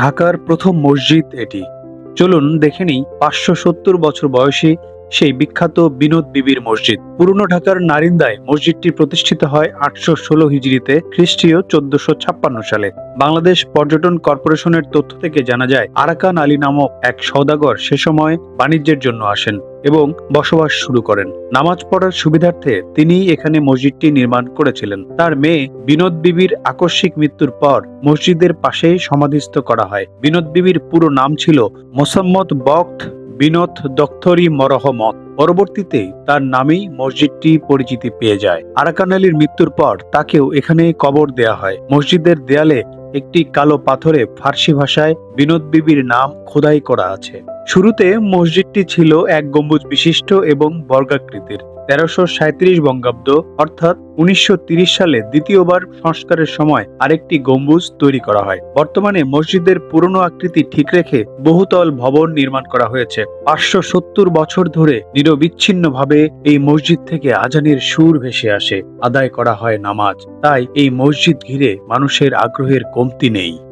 ঢাকার প্রথম মসজিদ এটি। চলুন দেখে নিই পাঁচশো সত্তর বছর বয়সী সেই বিখ্যাত বিনোদ বিবির মসজিদ। পুরনো ঢাকার নারিন্দায় মসজিদটি প্রতিষ্ঠিত হয় আটশো ষোলো হিজড়িতে, খ্রিস্টীয় চোদ্দশো ছাপ্পান্ন সালে। বাংলাদেশ পর্যটন কর্পোরেশনের তথ্য থেকে জানা যায়, আরাকান আলী নামক এক সওদাগর সে সময় বাণিজ্যের জন্য আসেন এবং বসবাস শুরু করেন। নামাজ পড়ার সুবিধার্থে তিনি এখানে মসজিদটি নির্মাণ করেছিলেন। তার মেয়ে বিনোদ বিবির আকস্মিক মৃত্যুর পর মসজিদের পাশেই সমাধিস্থ করা হয়। বিনোদ বিবির পুরো নাম ছিল মোসাম্মদ বক্ত বিনোদ দত্তরি মরহমত পরবর্তীতে তার নামেই মসজিদটি পরিচিতি পেয়ে যায়। আরাকান আলীর মৃত্যুর পর তাকেও এখানে কবর দেয়া হয়। মসজিদের দেয়ালে একটি কালো পাথরে ফার্সি ভাষায় বিনোদ বিবির নাম খোদাই করা আছে। শুরুতে মসজিদটি ছিল এক গম্বুজ বিশিষ্ট এবং বর্গাকৃতির। তেরোশো সাঁত্রিশ বঙ্গাব্দ, অর্থাৎ উনিশশো সালে দ্বিতীয়বার সংস্কারের সময় আরেকটি গম্বুজ তৈরি করা হয়। বর্তমানে মসজিদের পুরনো আকৃতি ঠিক রেখে বহুতল ভবন নির্মাণ করা হয়েছে। পাঁচশো সত্তর বছর ধরে নিরবিচ্ছিন্নভাবে এই মসজিদ থেকে আজানের সুর ভেসে আসে। আদায় করা হয় নামাজ। তাই এই মসজিদ ঘিরে মানুষের আগ্রহের কমতি নেই।